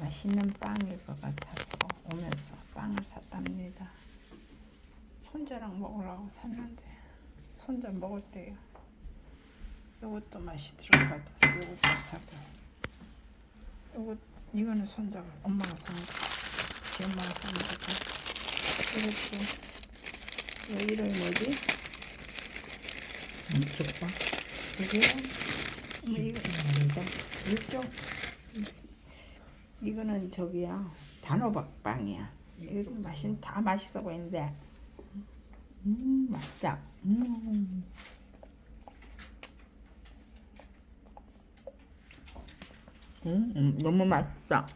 맛있는 빵일 것 같아서 오면서 빵을 샀답니다. 손자랑 먹으려고 샀는데 손자 먹을 때요. 이것도 맛이 들을 것 같아서 이것도 사고 이거 이거는 손자가 엄마가 산 거. 지 엄마가 산 거고 이것도 이거 이름이 뭐지? 쑥빵? 이게 뭐 이거 아니다. 이쪽 이거는 저기야 단호박 빵이야. 이거 맛은 다 맛있어 보이는데 음 맛있다. 음. 음, 음, 너무 맛있다.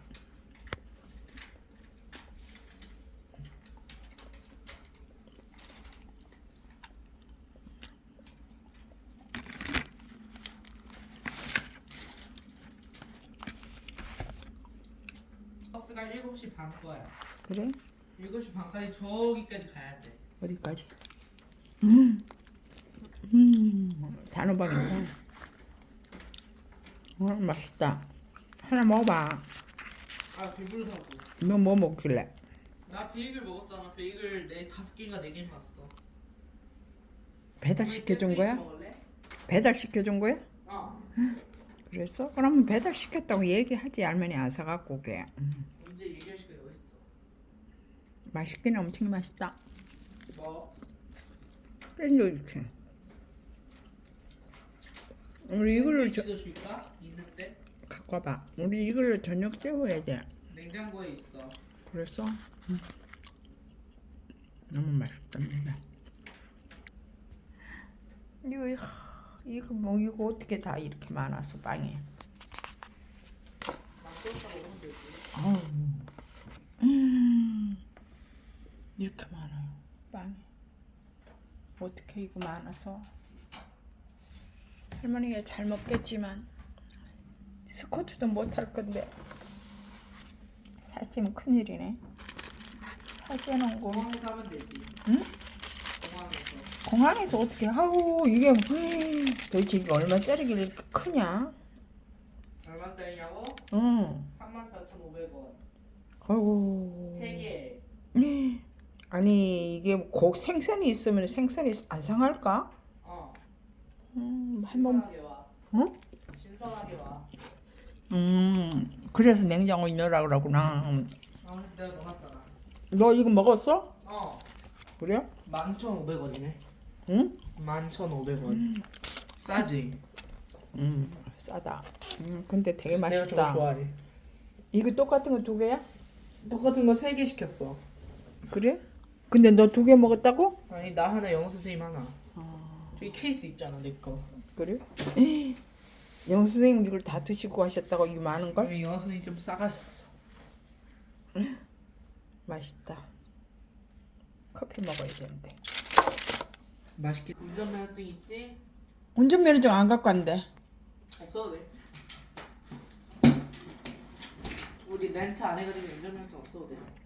버스가 7시 반 거야. 그래? 7시 반까지 저기까지 가야 돼. 어디까지? 음, 음, 단호박인데. 어, 맛있다. 하나 먹어봐. 아 배부르다고. 너 뭐 먹길래? 나 베이글 먹었잖아. 베이글 네 다섯 개인가 네개 봤어. 배달 시켜준 거야? 먹을래? 배달 시켜준 거야? 어. 그랬어? 그러면 배달 시켰다고 얘기하지 할머니 안 사갖고 오게. 음, 언제 얘기할 시간이 어딨어? 맛있긴 엄청 맛있다. 뭐? 샌드위치. 우리 이거를 저, 도 줄까? 있는데 갖고 와봐. 우리 이거를 저녁 때워야 돼. 냉장고에 있어. 그랬어? 음. 너무 맛있답니다. 이거 하, 이거 뭐 이거 어떻게 다 이렇게 많아서 되지. 아우, 음, 이렇게 많아요 빵이. 어떻게 이거 많아서? 할머니가 잘 먹겠지만 스쿼트도 못 할 건데 살찌면 큰일이네. 살찌는 거. 공항에서 하면 되지. 응? 공항에서. 공항에서 어떻게 하고 이게 음, 도대체 이게 얼마짜리길래 이렇게 크냐? 얼마짜리냐고? 응. 34,500원. 아이고. 세 개. 아니 이게 고 생선이 있으면 생선이 안 상할까? 어. 음, 한번 신선하게 와. 응? 신선하게 와. 음, 그래서 냉장고에 넣으라 그러구나. 음. 아, 그래서 내가 넣어놨잖아. 너 이거 먹었어? 어. 그래? 11,500원이네. 응? 11,500원. 싸지? 음, 싸다. 음, 근데 되게 내가 맛있다. 저거 좋아해. 이거 똑같은 거 두 개야? 똑같은 거 세 개 시켰어. 그래? 근데 너 두 개 먹었다고? 아니 나 하나 영어 선생님 하나. 아, 저기 케이스 있잖아 내 거. 그래? 영 선생님 이걸 다 드시고 하셨다고 이 많은 걸? 영어 선생님 좀 싸가셨어. 맛있다. 커피 먹어야 되는데. 맛있게. 운전면허증 있지? 운전면허증 안 갖고 왔는데. 없어도 돼. 우리 렌트 안 해가지고 운전면허증 없어도 돼.